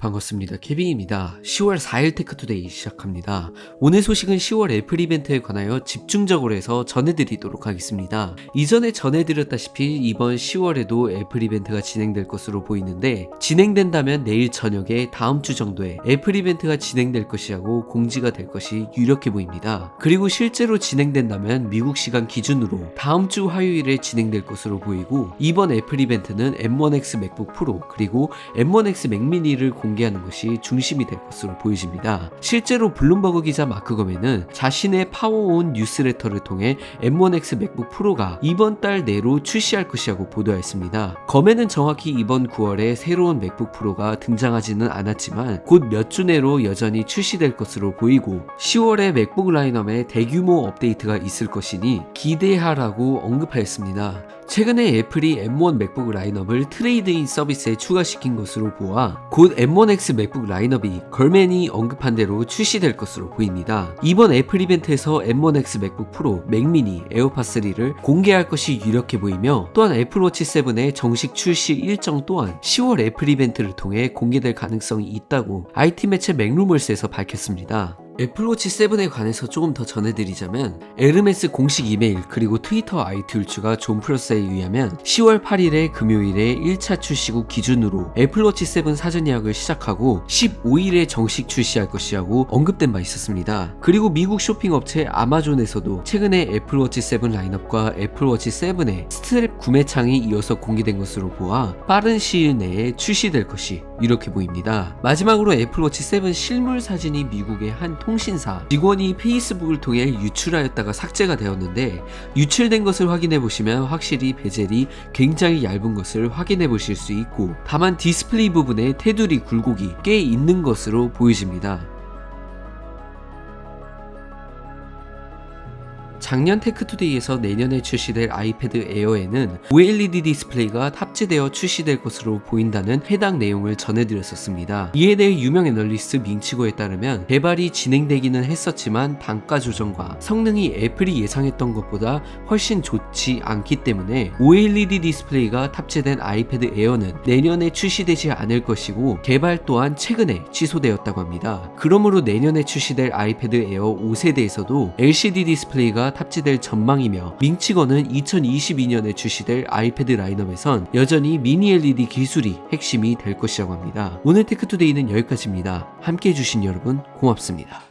반갑습니다. 케빈입니다. 10월 4일 테크투데이 시작합니다. 오늘 소식은 10월 애플 이벤트에 관하여 집중적으로 해서 전해드리도록 하겠습니다. 이전에 전해드렸다시피 이번 10월에도 애플 이벤트가 진행될 것으로 보이는데 진행된다면 내일 저녁에 다음 주 정도에 애플 이벤트가 진행될 것이라고 공지가 될 것이 유력해 보입니다. 그리고 실제로 진행된다면 미국 시간 기준으로 다음 주 화요일에 진행될 것으로 보이고 이번 애플 이벤트는 M1X 맥북 프로 그리고 M1X 맥미니를 공 개하는 것이 중심이 될 것으로 보여집니다. 실제로 블룸버그 기자 마크검에는 자신의 파워온 뉴스레터를 통해 M1X 맥북 프로가 이번 달 내로 출시할 것이라고 보도했습니다. 검에는 정확히 이번 9월에 새로운 맥북 프로가 등장하지는 않았지만 곧 몇 주 내로 여전히 출시될 것으로 보이고 10월에 맥북 라인업에 대규모 업데이트가 있을 것이니 기대하라고 언급하였습니다. 최근에 애플이 M1 맥북 라인업을 트레이드인 서비스에 추가시킨 것으로 보아 곧 M1X 맥북 라인업이 걸맨이 언급한 대로 출시될 것으로 보입니다. 이번 애플 이벤트에서 M1X 맥북 프로, 맥미니, 에어팟 3를 공개할 것이 유력해 보이며 또한 애플워치 7의 정식 출시 일정 또한 10월 애플 이벤트를 통해 공개될 가능성이 있다고 IT 매체 맥루머스에서 밝혔습니다. 애플워치 7에 관해서 조금 더 전해드리자면 에르메스 공식 이메일 그리고 트위터 울주가 존 플러스에 의하면 10월 8일에 금요일에 1차 출시국 기준으로 애플워치 7 사전 예약을 시작하고 15일에 정식 출시할 것이라고 언급된 바 있었습니다. 그리고 미국 쇼핑 업체 아마존에서도 최근에 애플워치 7 라인업과 애플워치 7의 스트랩 구매 창이 이어서 공개된 것으로 보아 빠른 시일 내에 출시될 것이 이렇게 보입니다. 마지막으로 애플워치 7 실물 사진이 미국의 한 통신사 직원이 페이스북을 통해 유출하였다가 삭제가 되었는데 유출된 것을 확인해 보시면 확실히 베젤이 굉장히 얇은 것을 확인해 보실 수 있고 다만 디스플레이 부분에 테두리 굴곡이 꽤 있는 것으로 보여집니다. 작년 테크투데이에서 내년에 출시될 아이패드 에어에는 OLED 디스플레이가 탑재되어 출시될 것으로 보인다는 해당 내용을 전해드렸었습니다. 이에 대해 유명 애널리스트 민치고에 따르면 개발이 진행되기는 했었지만 단가 조정과 성능이 애플이 예상했던 것보다 훨씬 좋지 않기 때문에 OLED 디스플레이가 탑재된 아이패드 에어는 내년에 출시되지 않을 것이고 개발 또한 최근에 취소되었다고 합니다. 그러므로 내년에 출시될 아이패드 에어 5세대에서도 LCD 디스플레이가 탑재될 전망이며 밍치거는 2022년에 출시될 아이패드 라인업에선 여전히 미니 LED 기술이 핵심이 될 것이라고 합니다. 오늘 테크투데이는 여기까지입니다. 함께 해주신 여러분 고맙습니다.